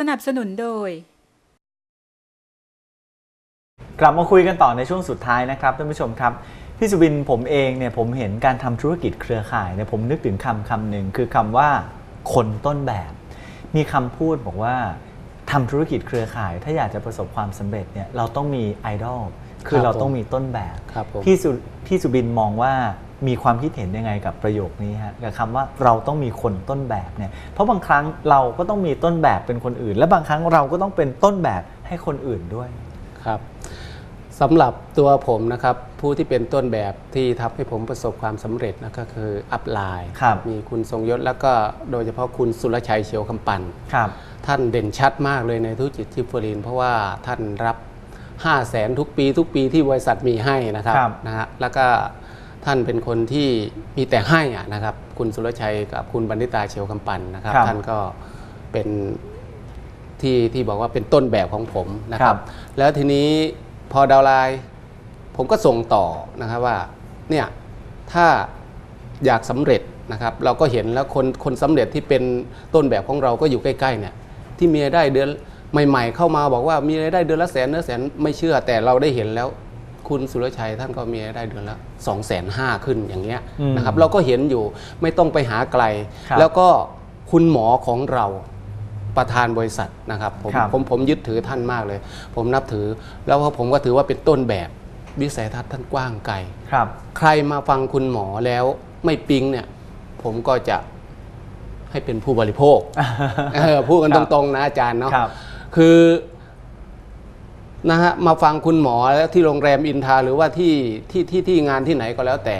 สนับสนุนโดย กลับมาคุยกันต่อในช่วงสุดท้ายนะครับท่านผู้ชมครับพี่สุบินผมเองเนี่ยผมเห็นการทำธุรกิจเครือข่ายเนี่ยผมนึกถึงคำคำหนึ่งคือคำว่าคนต้นแบบ มีคำพูดบอกว่าทำธุรกิจเครือข่าย ถ้าอยากจะประสบความสำเร็จเนี่ยเราต้องมีไอดอล คือครับเราผมต้องมีต้นแบบครับผมพี่สุพี่สุบินมองว่ามีความคิดเห็นยังไงกับประโยคนี้ฮะกับคำว่าเราต้องมีคนต้นแบบเนี่ยเพราะบางครั้งเราก็ต้องมีต้นแบบเป็นคนอื่น และบางครั้งเราก็ต้องเป็นต้นแบบให้คนอื่นด้วยครับสำหรับตัวผมนะครับผู้ที่เป็นต้นแบบที่ทำให้ผมประสบความสำเร็จนะก็คืออัพไลน์ครับมีคุณทรงยศแล้วก็โดยเฉพาะคุณสุรชัยเฉียวคำปันครับ ท่านเด่นชัดมากเลยในธุรกิจทิฟฟอรีนเพราะว่าท่านรับ 5 0 0แสนทุกปี ทุกปีที่บริษัทมีให้นะครับครับนะฮะแล้วก็ท่านเป็นคนที่มีแต่ให้อะนะครับ คุณสุรชัยกับคุณบรรณิตาเฉียวคำปันนะครับครับ ท่านก็เป็นที่ที่บอกว่าเป็นต้นแบบของผมนะคครัรับบแล้วทีนี้พอดาวน์ไลน์ผมก็ส่งต่อนะครับว่าเนี่ยถ้าอยากสำเร็จนะครับ เราก็เห็นแล้วคนคนสำเร็จที่เป็นต้นแบบของเราก็อยู่ใกล้ๆเนี่ยที่มีรายได้เดือน ใหม่ๆ เข้ามาบอกว่ามีรายได้เดือนละแสนเนื้อแสนไม่เชื่อแต่เราได้เห็นแล้ว คุณสุรชัยท่านก็มีรายได้เดือนละ2องแสนห้าขึ้นอย่างเงี้ยอืมนะครับเราก็เห็นอยู่ไม่ต้องไปหาไกล ครับแล้วก็คุณหมอของเราประธานบริษัทนะครับผมครับ ผมผมยึดถือท่านมากเลย ผมนับถือแล้วก็ผมก็ถือว่าเป็นต้นแบบวิสัยทัศน์ท่านกว้างไกล ครับ ใครมาฟังคุณหมอแล้วไม่ปิ๊งเนี่ย ผมก็จะให้เป็นผู้บริโภค เออพูดกันคตรับรงๆนะอาจารย์เนาะครับ คือนะฮะมาฟังคุณหมอแล้วที่โรงแรมอินทราหรือว่าที่ที่ที่ที่งานที่ไหนก็แล้วแต่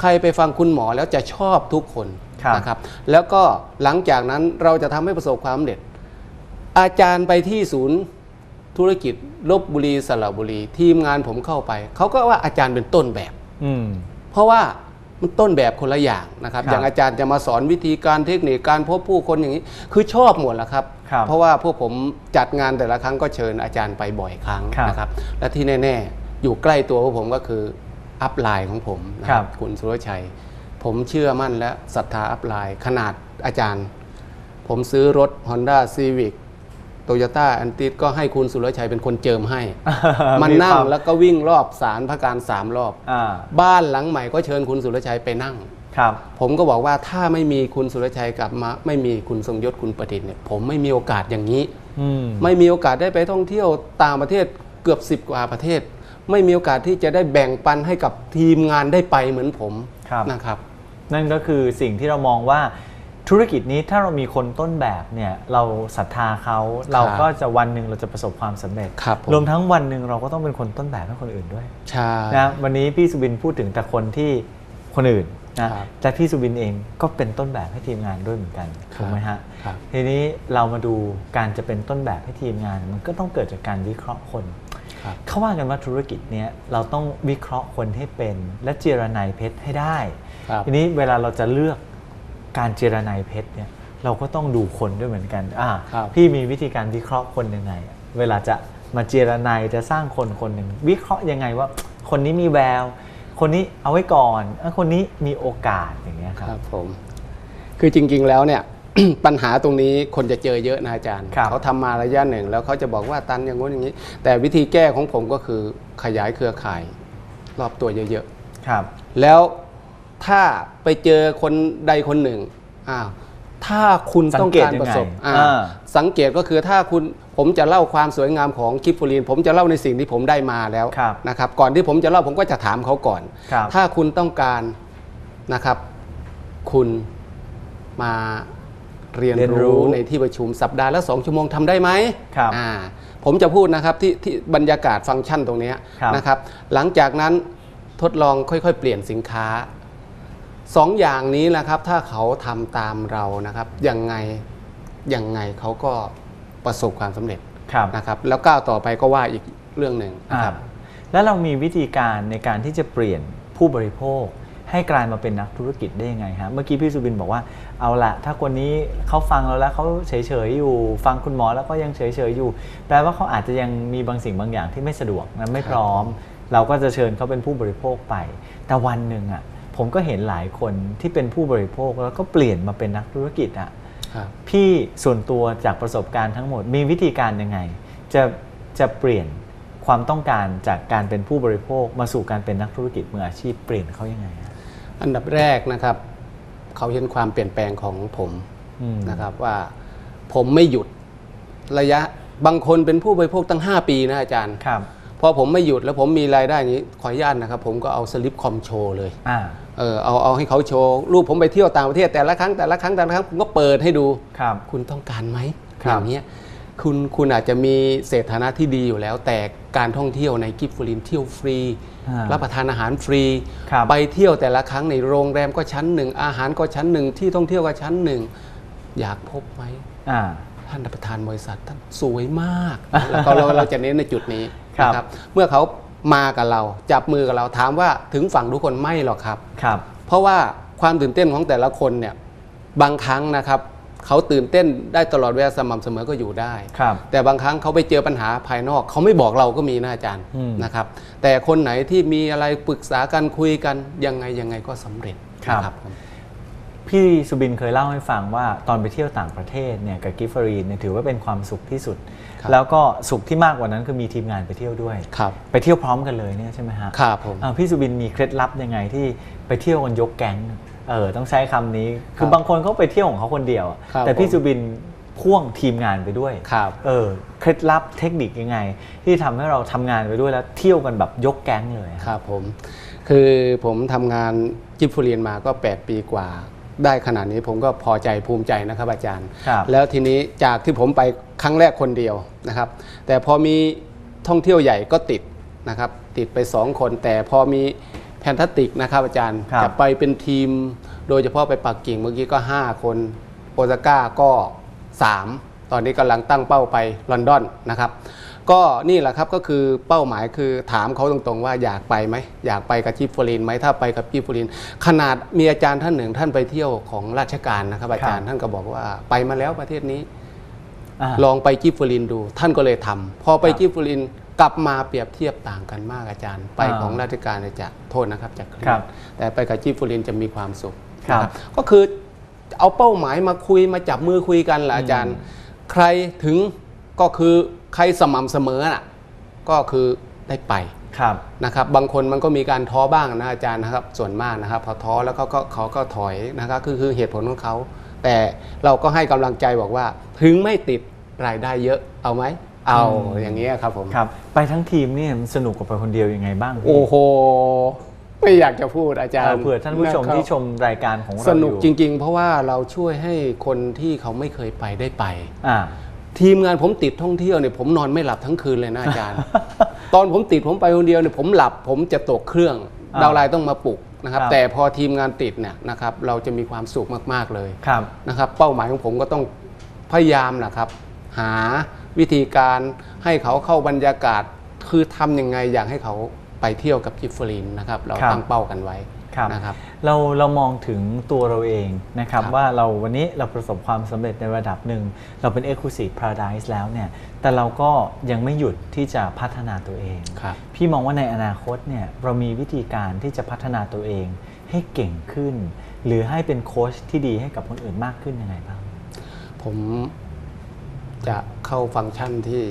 ใครไปฟังคุณหมอแล้วจะชอบทุกคนครับนะครับ แล้วก็หลังจากนั้นเราจะทำให้ประสบความสำเร็จ อาจารย์ไปที่ศูนย์ธุรกิจลบบุรีสระบุรี ทีมงานผมเข้าไป เขาก็ว่าอาจารย์เป็นต้นแบบ อืม เพราะว่า มันต้นแบบคนละอย่างนะครับ ครับอย่างอาจารย์จะมาสอนวิธีการเทคนิคการพบผู้คนอย่างนี้ คือชอบหมดแหละครับ ครับเพราะว่าพวกผมจัดงานแต่ละครั้งก็เชิญอาจารย์ไปบ่อยครั้งครับนะครับ และที่แน่ๆ อยู่ใกล้ตัวพวกผมก็คืออัพไลน์ของผมนะคครัรับ บคุณสุรชัย ผมเชื่อมั่นและศรัทธาอัพไลน์ขนาดอาจารย์ ผมซื้อรถ Honda Civic โตโยต้าอันติดก็ให้คุณสุรชัยเป็นคนเจิมให้ มันนั่งควาแล้วก็วิ่งรอบสารพระการสามรอบอ่าบ้านหลังใหม่ก็เชิญคุณสุรชัยไปนั่งครับ ผมก็บอกว่าถ้าไม่มีคุณสุรชัยกลับมา ไม่มีคุณทรงยศคุณประดิษฐ์เนี่ยผมไม่มีโอกาสอย่างนี้อืมไม่มีโอกาสได้ไปท่องเที่ยวต่างประเทศเกือบ10กว่าประเทศ ไม่มีโอกาสที่จะได้แบ่งปันให้กับทีมงานได้ไปเหมือนผมครับนะครับ นั่นก็คือสิ่งที่เรามองว่า ธุรกิจนี้ถ้าเรามีคนต้นแบบเนี่ยเราศรัทธาเขาเราก็จะวันหนึ่งเราจะประสบความสำเร็จครับผมรวมทั้งวันหนึ่งเราก็ต้องเป็นคนต้นแบบให้คนอื่นด้วยใช่นะวันนี้พี่สุบินพูดถึงแต่คนที่คนอื่นนะครับแต่พี่สุบินเองก็เป็นต้นแบบให้ทีมงานด้วยเหมือนกันครับถูกไหมฮะครับทีนี้เรามาดูการจะเป็นต้นแบบให้ทีมงาน มันก็ต้องเกิดจากการวิเคราะห์คนครับเขาว่ากันว่าธุรกิจเนี้ยเราต้องวิเคราะห์คนให้เป็น และเจรนายเพชรให้ได้ครับทีนี้เวลาเราจะเลือก การเจรนายเพชรเนี่ยเราก็ต้องดูคนด้วยเหมือนกันอ่าครับพี่มีวิธีการวิเคราะห์คนยังไงอะเวลาจะมาเจรนายจะสร้างคนคนหนึ่งวิเคราะห์ยังไงว่า คนนี้มีแวว คนนี้เอาไว้ก่อนเอ้ยคนนี้มีโอกาสอย่างเงี้ยคครับรับผมคือจริง ๆแล้วเนี่ยปัญหาตรงนี้คนจะเจอเยอะนะอาจารย์ครับเขาทำมาระยะหนึ่ง แล้วเขาจะบอกว่าตันอย่างงู้นอย่างนี้ แต่วิธีแก้ของผมก็คือขยายเครือข่าย รอบตัวเยอะครับๆแล้ว ถ้าไปเจอคนใดคนหนึ่งอ้าวถ้าคุณต้องการประสบสังเกตยังไงอ่าอ่าสังเกตก็คือถ้าคุณผมจะเล่าความสวยงามของคิปฟูลินผมจะเล่าในสิ่งที่ผมได้มาแล้วครับนะครับ ก่อนที่ผมจะเล่าผมก็จะถามเขาก่อนครับถ้าคุณต้องการนะครับ คุณมาเรียนเรียนรู้รู้ในที่ประชุมสัปดาห์ละสองชั่วโมงทำได้ไหมครับอ่าผมจะพูดนะครับที่ที่บรรยากาศฟังก์ชันตรงเนี้ยครับนะครับ หลังจากนั้นทดลองค่อยๆ เปลี่ยนสินค้า สองอย่างนี้นะครับ ถ้าเขาทำตามเรานะครับยังไงยังไงเขาก็ประสบความสำเร็จครับนะครับ แล้วก้าวต่อไปก็ว่าอีกเรื่องหนึ่งนะครับอ่าแล้วเรามีวิธีการในการที่จะเปลี่ยนผู้บริโภค ให้กลายมาเป็นนักธุรกิจได้ยังไงฮะเมื่อกี้พี่สุบินบอกว่าเอาละถ้าคนนี้เขาฟังเราแล้วเขาเฉยๆอยู่ ฟังคุณหมอแล้วก็ยังเฉยๆอยู่ แปลว่าเขาอาจจะยังมีบางสิ่งบางอย่างที่ไม่สะดวกนะไม่พร้อม เราก็จะเชิญเขาเป็นผู้บริโภคไป แต่วันหนึ่งอะ ผมก็เห็นหลายคนที่เป็นผู้บริโภคแล้วก็เปลี่ยนมาเป็นนักธุรกิจอะครับพี่ส่วนตัวจากประสบการณ์ทั้งหมดมีวิธีการยังไง จะจะเปลี่ยนความต้องการจากการเป็นผู้บริโภคมาสู่การเป็นนักธุรกิจมืออาชีพเปลี่ยนเขายังไงอะอันดับแรกนะครับเขาเห็นความเปลี่ยนแปลงของผมอืมนะครับว่าผมไม่หยุดระยะบางคนเป็นผู้บริโภคตั้ง 5 ปีนะอาจารย์ครับพอผมไม่หยุดแล้วผมมีรายได้อย่างนี้ขออนุญาตนะครับ ผมก็เอาสลิปคอมโชว์เลยอ่า เออเอาเอาให้เขาโชว์รูปผมไปเที่ยวต่างประเทศแต่ละครั้งแต่ละครั้งแต่ละครั้งผมก็เปิดให้ดูครับคุณต้องการไหมครับอย่างเนี้ยคุณคุณอาจจะมีเศรษฐานะที่ดีอยู่แล้ว แต่การท่องเที่ยวในกิฟฟลินเที่ยวฟรี อ่ารับประทานอาหารฟรี ครับไปเที่ยวแต่ละครั้งในโรงแรมก็ชั้นหนึ่งอาหารก็ชั้นหนึ่งที่ท่องเที่ยวก็ชั้นหนึ่งอยากพบไหมอ่า ท่านประธานบริษัทท่านสวยมาก แล้วก็เราเราจะเน้นในจุดนี้ครับ นะเมื่อเขา มากับเรา จับมือกับเราถามว่าถึงฝั่งทุกคนไม่หรอกครับ ครับ เพราะว่าความตื่นเต้นของแต่ละคนเนี่ยบางครั้งนะครับเขาตื่นเต้นได้ตลอดเวลาสม่ำเสมอก็อยู่ได้ ครับ แต่บางครั้งเขาไปเจอปัญหาภายนอก เขาไม่บอกเราก็มีนะอาจารย์อืม นะครับ แต่คนไหนที่มีอะไรปรึกษากันคุยกันยังไงยังไงก็สำเร็จนะผม พี่สุบินเคยเล่าให้ฟังว่าตอนไปเที่ยวต่างประเทศเนี่ยกับกิฟฟรีนเนี่ยถือว่าเป็นความสุขที่สุดครับแล้วก็สุขที่มากกว่านั้นคือมีทีมงานไปเที่ยวด้วยครับไปเที่ยวพร้อมกันเลยเนี่ยใช่ไหมฮะครับผมอ่าพี่สุบินมีเคล็ดลับยังไงที่ไปเที่ยวกันยกแก๊งเออต้องใช้คำนี้คือบางคนเขาไปเที่ยวของเขาคนเดียวอะครับแต่พี่ผมสุบินพ่วงทีมงานไปด้วยครับเออเคล็ดลับเทคนิคยังไง ที่ทำให้เราทำงานไปด้วยแล้วเที่ยวกันแบบยกแก๊งเลยอะครับผมคือผมทำงานจิฟฟูเรียนมาก็ 8 ปีกว่า ได้ขนาดนี้ผมก็พอใจภูมิใจนะครับอาจารย์ครับแล้วทีนี้จากที่ผมไปครั้งแรกคนเดียวนะครับ แต่พอมีท่องเที่ยวใหญ่ก็ติดนะครับ ติดไป 2 คน แต่พอมีแพนทัสติกนะครับอาจารย์ครับจะไปเป็นทีม โดยเฉพาะไปปักกิ่งเมื่อกี้ก็ 5 คนโอซาก้าก็ 3 ตอนนี้กำลังตั้งเป้าไปลอนดอนนะครับ ก็นี่แหละครับก็คือเป้าหมายคือถามเขาตรงๆว่าอยากไปไหมอยากไปกับจิฟฟลินไหมถ้าไปกับจิฟฟลิน ขนาดมีอาจารย์ท่านหนึ่ง ท่านไปเที่ยวของราชการนะครับ อาจารย์ท่านก็บอกว่าไปมาแล้วประเทศนี้อ่าลองไปจิฟฟลินดู ท่านก็เลยทำพอไปครับจิฟฟลินกลับมาเปรียบเทียบต่างกันมากอาจารย์ ไปอ่าของราชการเนี่ยจะโทษนะครับจากเครียดครับแต่ไปกับจิฟฟลินจะมีความสุขครับนะก็คือเอาเป้าหมายมาคุยมาจับมือคุยกันแหละอาจารย์ ใครถึงก็คือ ใครสม่ำเสมอน่ะก็คือได้ไปครับ นะครับบางคนมันก็มีการท้อบ้างนะอาจารย์นะครับส่วนมากนะครับพอท้อแล้วก็ก็เขาก็ถอยนะครับคือคือเหตุผลของเขา แต่เราก็ให้กำลังใจบอกว่า ถึงไม่ติดรายได้เยอะเอาไหมเอาอืมอย่างนี้ยครับผมครับ ไปทั้งทีมเนี่ยมันสนุกกว่าไปคนเดียวยังไงบ้างพี่ โอ้โห ไม่อยากจะพูดอาจารเออย์เผื่อท่านผู้ชมะครับที่ชมรายการของเราสนุกอยู่จริง ๆ เพราะว่าเราช่วยให้คนที่เขาไม่เคยไปได้ไป อ่า ทีมงานผมติดท่องเที่ยวเนี่ยผมนอนไม่หลับทั้งคืนเลยนะอาจารย์ ตอนผมติดผมไปคนเดียวเนี่ยผมหลับผมจะตกเครื่องอ่าดาวไลน์ต้องมาปลุกนะครับครับ แต่พอทีมงานติดเนี่ยนะครับเราจะมีความสุขมากๆเลยครับนะครับ เป้าหมายของผมก็ต้องพยายามนะครับ หาวิธีการให้เขาเข้าบรรยากาศ คือทำยังไงอยากให้เขาไปเที่ยวกับกิฟฟลินนะครับ เราครับตั้งเป้ากันไว้ครับ นะครับ เราเรามองถึงตัวเราเองนะครับครับว่าเราวันนี้เราประสบความสำเร็จในระดับหนึ่ง เราเป็น Exclusive Paradise แล้วเนี่ยแต่เราก็ยังไม่หยุดที่จะพัฒนาตัวเองครับพี่มองว่าในอนาคตเนี่ยเรามีวิธีการที่จะพัฒนาตัวเองให้เก่งขึ้น หรือให้เป็นโค้ชที่ดีให้กับคนอื่นมากขึ้นยังไงบ้าง ผมจะเข้าฟังก์ชันที่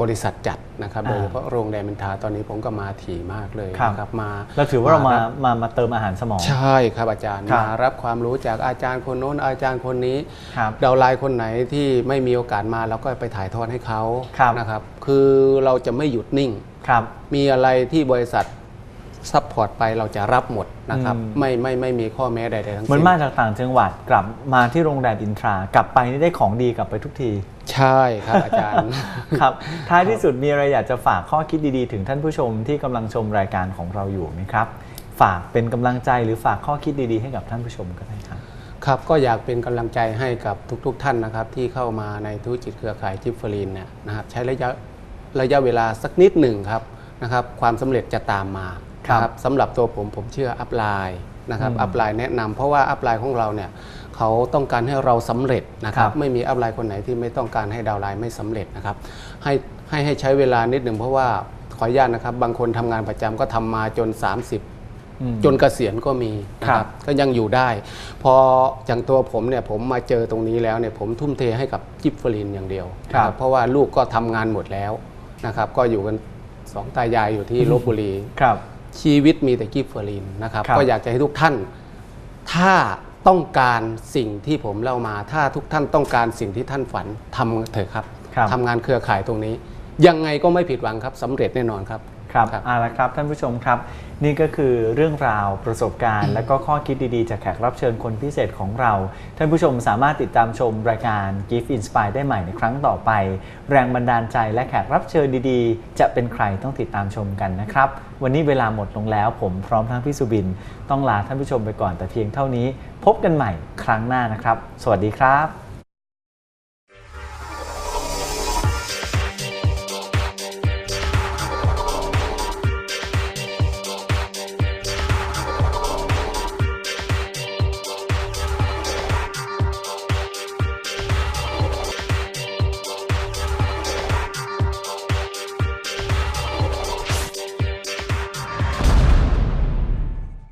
บริษัทจัดนะครับอ่าโดยเฉพาะโรงแรมมินทราตอนนี้ผมก็มาถี่มากเลยครับนะครับมาเราถือว่าเรามารับมามาเติมอาหารสมอง ใช่ครับอาจารย์ครับมารับความรู้จากอาจารย์คนโน้นอาจารย์คนนี้ครับดาวไลน์คนไหนที่ไม่มีโอกาสมาเราก็ไปถ่ายทอดให้เขาครับนะครับคือเราจะไม่หยุดนิ่งครับมีอะไรที่บริษัทซัพพอร์ตไปเราจะรับหมดนะครับอืมไม่ไม่ไม่มีข้อแม้ใดๆทั้งเหมือนสิ้นมาจากต่างจังหวัดกลับมาที่โรงแรมอินทรากลับไปนี่ได้ของดีกลับไปทุกที ใช่ครับอาจารย์ ครับ ท้ายที่สุดมีอะไรอยากจะฝากข้อคิดดีๆ ถึงท่านผู้ชมที่กำลังชมรายการของเราอยู่ไหมครับ ฝากเป็นกำลังใจหรือฝากข้อคิดดีๆ ให้กับท่านผู้ชมก็ได้ครับ ครับก็อยากเป็นกำลังใจให้กับทุกๆทท่านนะครับ ที่เข้ามาในธุรกิจเครือข่ายจิฟฟลินเนี่ยนะครับใช้ระยะระยะเวลาสักนิดหนึ่งครับนะครับความสำเร็จจะตามมาครับนะสำหรับตัวผมผมเชื่ออัพไลน์นะครับอืมอัพไลน์แนะนำเพราะว่าอัพไลน์ของเราเนี่ย เขาต้องการให้เราสำเร็จนะครัครับบไม่มีอัพไลน์คนไหนที่ไม่ต้องการให้ดาวน์ไลน์ไม่สำเร็จนะครับให้ให้ให้ใช้เวลานิดหนึ่งเพราะว่าขออนุญาตนะครับ บางคนทำงานประจำก็ทำมาจน 30อืมจนเกษียณก็มีนะคครัรับบก็ยังอยู่ได้ พออย่างตัวผมเนี่ยผมมาเจอตรงนี้แล้วเนี่ยผมทุ่มเทให้กับจิบฟลินอย่างเดียวครับนะเพราะว่าลูกก็ทำงานหมดแล้วนะครับ ก็อยู่กันสองตายายอยู่ที่ลบบุรีครับ ชีวิตมีแต่กิฟเฟอรินนะครับครับ ก็อยากจะให้ทุกท่าน ถ้า ต้องการสิ่งที่ผมเล่ามา ถ้าทุกท่านต้องการสิ่งที่ท่านฝันทำเถอะครับครับ ทำงานเครือข่ายตรงนี้ ยังไงก็ไม่ผิดหวังครับสำเร็จแน่นอนครับ ครับครับเอาละครับท่านผู้ชมครับ นี่ก็คือเรื่องราวประสบการณ์ และก็ข้อคิดดีๆ จากแขกรับเชิญคนพิเศษของเรา ท่านผู้ชมสามารถติดตามชมรายการ Gift Inspire ได้ใหม่ในครั้งต่อไป แรงบันดาลใจและแขกรับเชิญดีๆ จะเป็นใครต้องติดตามชมกันนะครับ วันนี้เวลาหมดลงแล้ว ผมพร้อมทั้งพี่สุบิน ต้องลาท่านผู้ชมไปก่อนแต่เพียงเท่านี้ พบกันใหม่ครั้งหน้านะครับ สวัสดีครับ